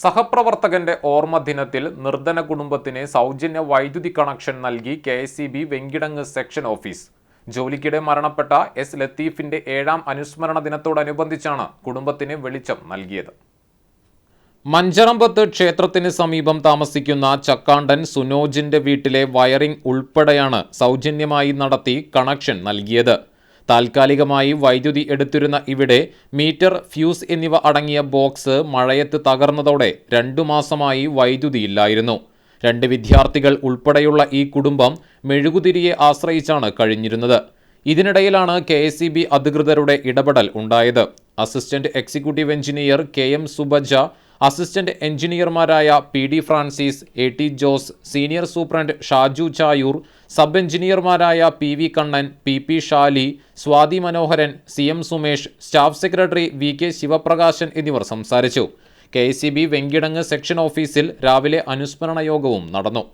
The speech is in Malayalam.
സഹപ്രവർത്തകന്റെ ഓർമ്മ ദിനത്തിൽ നിർധന കുടുംബത്തിന് സൗജന്യ വൈദ്യുതി കണക്ഷൻ നൽകി K S C B Venkitangu section office. ജോലിക്കിടെ മരണപ്പെട്ട എസ് ലത്തീഫിന്റെ ഏഴാം അനുസ്മരണ ദിനത്തോടനുബന്ധിച്ചാണ് കുടുംബത്തിന് വെളിച്ചം നൽകിയത്. മഞ്ചറമ്പത്ത് ക്ഷേത്രത്തിന് സമീപം താമസിക്കുന്ന ചക്കാണ്ടൻ സുനോജിന്റെ വീട്ടിലെ വയറിംഗ് ഉൾപ്പെടെയാണ് സൗജന്യമായി നടത്തി കണക്ഷൻ നൽകിയത്. താൽക്കാലികമായി വൈദ്യുതി എടുത്തിരുന്ന ഇവിടെ മീറ്റർ ഫ്യൂസ് എന്നിവ അടങ്ങിയ ബോക്സ് മഴയത്ത് തകർന്നതോടെ രണ്ടു മാസമായി വൈദ്യുതിയില്ലായിരുന്നു രണ്ട് വിദ്യാർത്ഥികൾ ഉൾപ്പെടെയുള്ള ഈ കുടുംബം മെഴുകുതിരിയെ ആശ്രയിച്ചാണ് കഴിഞ്ഞിരുന്നത്. ഇതിനിടയിലാണ് കെ എസ് അധികൃതരുടെ ഇടപെടൽ ഉണ്ടായത്. Assistant executive engineer K M Subaja assistant എഞ്ചിനീയർമാരായ P D Francis A T Jose senior superintendent Shaju Chayoor sub എഞ്ചിനീയർമാരായ P V Kannan P P Shali Swathi Manoharan C M Sumesh staff secretary V K Sivaprakashan എന്നിവർ സംസാരിച്ചു. K C B Venkitangu section ഓഫീസിൽ രാവിലെ അനുസ്മരണ യോഗവും നടന്നു.